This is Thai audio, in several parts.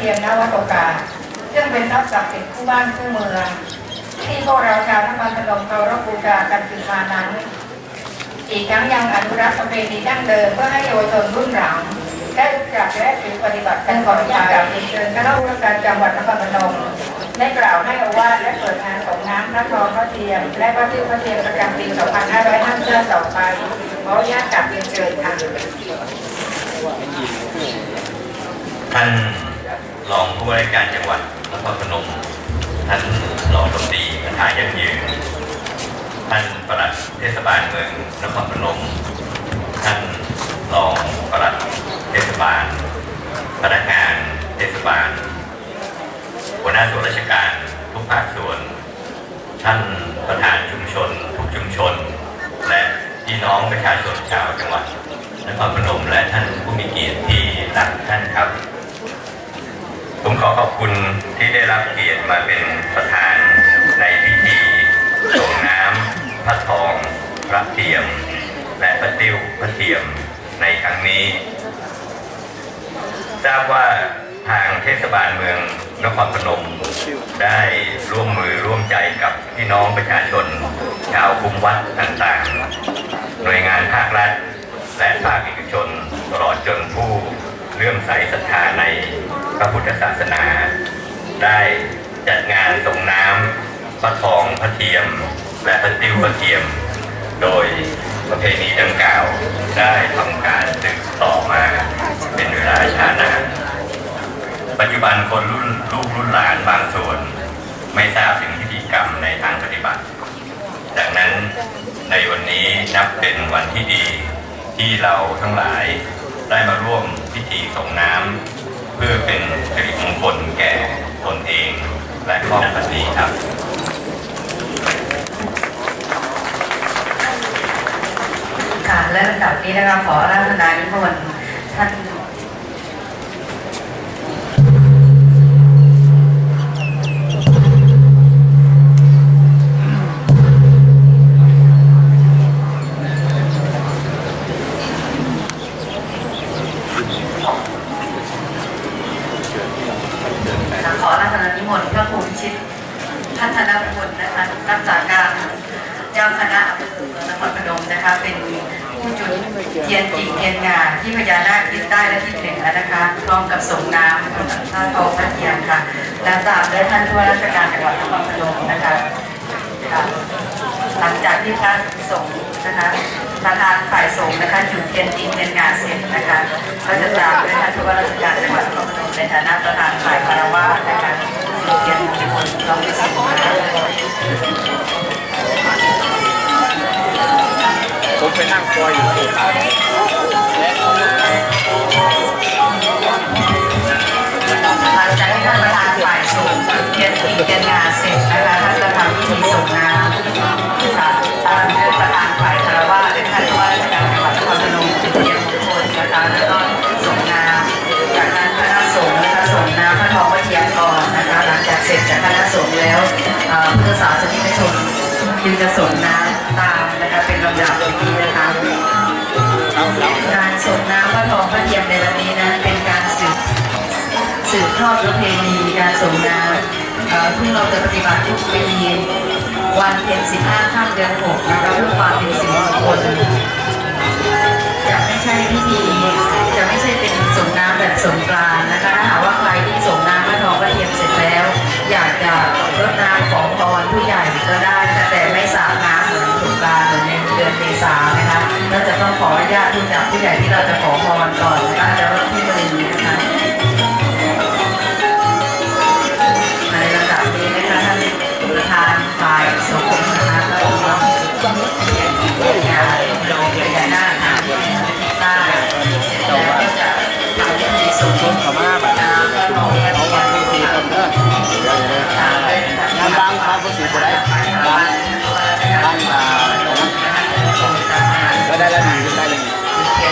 เทียมนวโตกาซึ่งเป็นทรัพย์ศักดิ์สิทธิ์คู่บ้านคู่เมืองที่พวกเราชาวนครพนมเคารพบูชากันคือมานั้นอีกทั้งยังอนุรักษ์ประเพณีดั้งเดิมเพื่อให้เยาวชนรุ่นหลังได้รู้จักและถือปฏิบัติกันขออนุญาตกราบเรียนเชิญคณะผู้ราชการจังหวัดนครพนมได้กล่าวให้อาวาสและเปิดงานส่งน้ำพระทองพระเทียม และพระติ้วพระเทียมประจำปี 2555ต่อไปขออนุญาตกราบเรียนเชิญค่ะท่าน รองผู้ว่าราชการจังหวัดนครพนม ท่านรองตำรีปัญหายั่งยืน ท่านประหลัดเทศบาลเมืองนครพนม ท่านรองประหลัดเทศบาล พนักงานเทศบาล หัวหน้าส่วนราชการทุกภาคส่วน ท่านประธานชุมชน ทุกชุมชน และพี่น้องประชาชนชาวจังหวัดนครพนมและท่านผู้มีเกียรติที่รักท่านครับ ขอขอบคุณที่ได้รับเกียรติมาเป็นประธานในพิธีส่งน้ำพระทองพระเทียม และพระติ้วพระเทียมในครั้งนี้ ทราบว่าทางเทศบาลเมืองนครพนมได้ร่วมมือร่วมใจกับพี่น้องประชาชน ชาวคุ้มวัดต่างๆ หน่วยงานภาครัฐ และภาคเอกชนตลอดจนผู้เลื่อมใสศรัทธาใน พระพุทธศาสนา ได้จัดงานส่งน้ำพระทองพระเทียม และพระติ้วพระเทียม โดยประเพณีดังกล่าวได้ทำการสืบต่อมาเป็นเวลาช้านานปัจจุบันคนรุ่นลูกรุ่นหลานบางส่วน ไม่ทราบถึงพิธีกรรมในทางปฏิบัติ ดังนั้นในวันนี้นับเป็นวันที่ดีที่เราทั้งหลายได้มาร่วมพิธีส่งน้ำ อเป็นสิริมงคลแก่ตนเอง และครอบครัวนี้ครับค่ะและลำดับนี้นะคะขอรัตนานิพนธ์ท่าน นานิมนต์พระครูพิชิตพัฒนพลนะคะรักษาการเจ้าคณะอำเภอเมืองนครพนมนะคะ เป็นผู้จุดเทียนจริงเทียนงานที่พญานาคทิศใต้และทิศเหนือนะคะพร้อมกับส่งน้ำท่าทองพระเทียมค่ะ และตามด้วยท่านผู้ว่าราชการจังหวัดนครพนมนะคะหลังจากที่พระสงฆ์นะคะประธานฝ่ายสงฆ์นะคะจุดเทียนจริงเทียนงานเสร็จนะคะก็จะตามด้วยท่านผู้ว่าราชการจังหวัดนครพนมในฐานะประธานฝ่ายคารวะนะคะ คนะคะผมไปนั่งคอยอยู่ การส่งน้ำพระทองพระเทียมในวันนี้นั้นเป็นการสืบสืบทอดประเพณีการส่งน้ำเอ่อที่เราจะปฏิบัติทุกปีวันเพ็ญ15ค่ำเดือนหกนะคะเพื่อความเป็นสิริมงคล ใหญ่ที่เราจะขอพรก่อนนะคะจะรดที่บริเวณนี้นะคะในระดับนี้นะคะท่านประธานฝ่ายสงฆ์นะคะก็ต้องงานลงพญานาคค่ะที่ใต้เสร็จแล้วก็จะทำพิธีสมรสเขามาแบบน้ำพระทองพระเอาเทียวันมที่สี่คนเด้อน้ำบางครับผู้สีก็ได้บางบางบางมาก็ได้แล้ว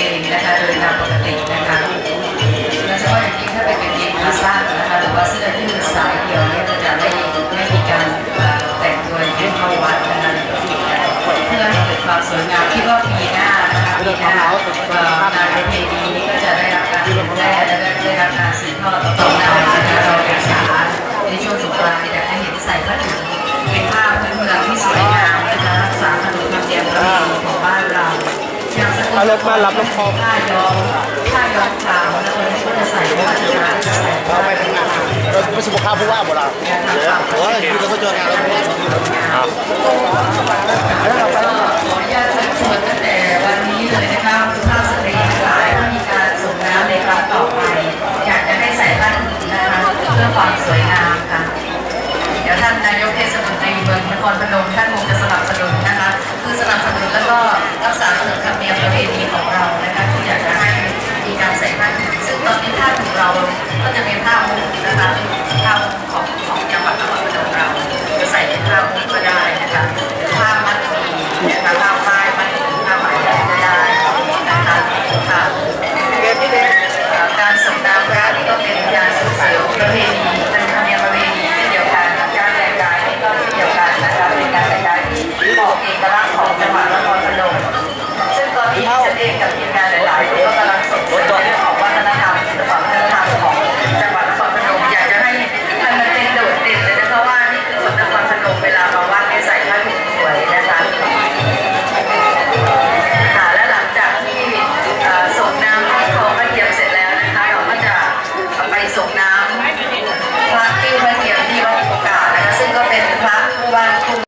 que Mira Católica Puerto Rico. รถมารับน้องพอค่าย้อมค่าย้อมขาวนะคนที่จะใส่ผ้าขาวเราไปทำงานเราไม่สุขภาพผู้ว่าบ่ราเดี๋ยวว่าอยู่กับคนเจองานเราไม่ได้แล้วเา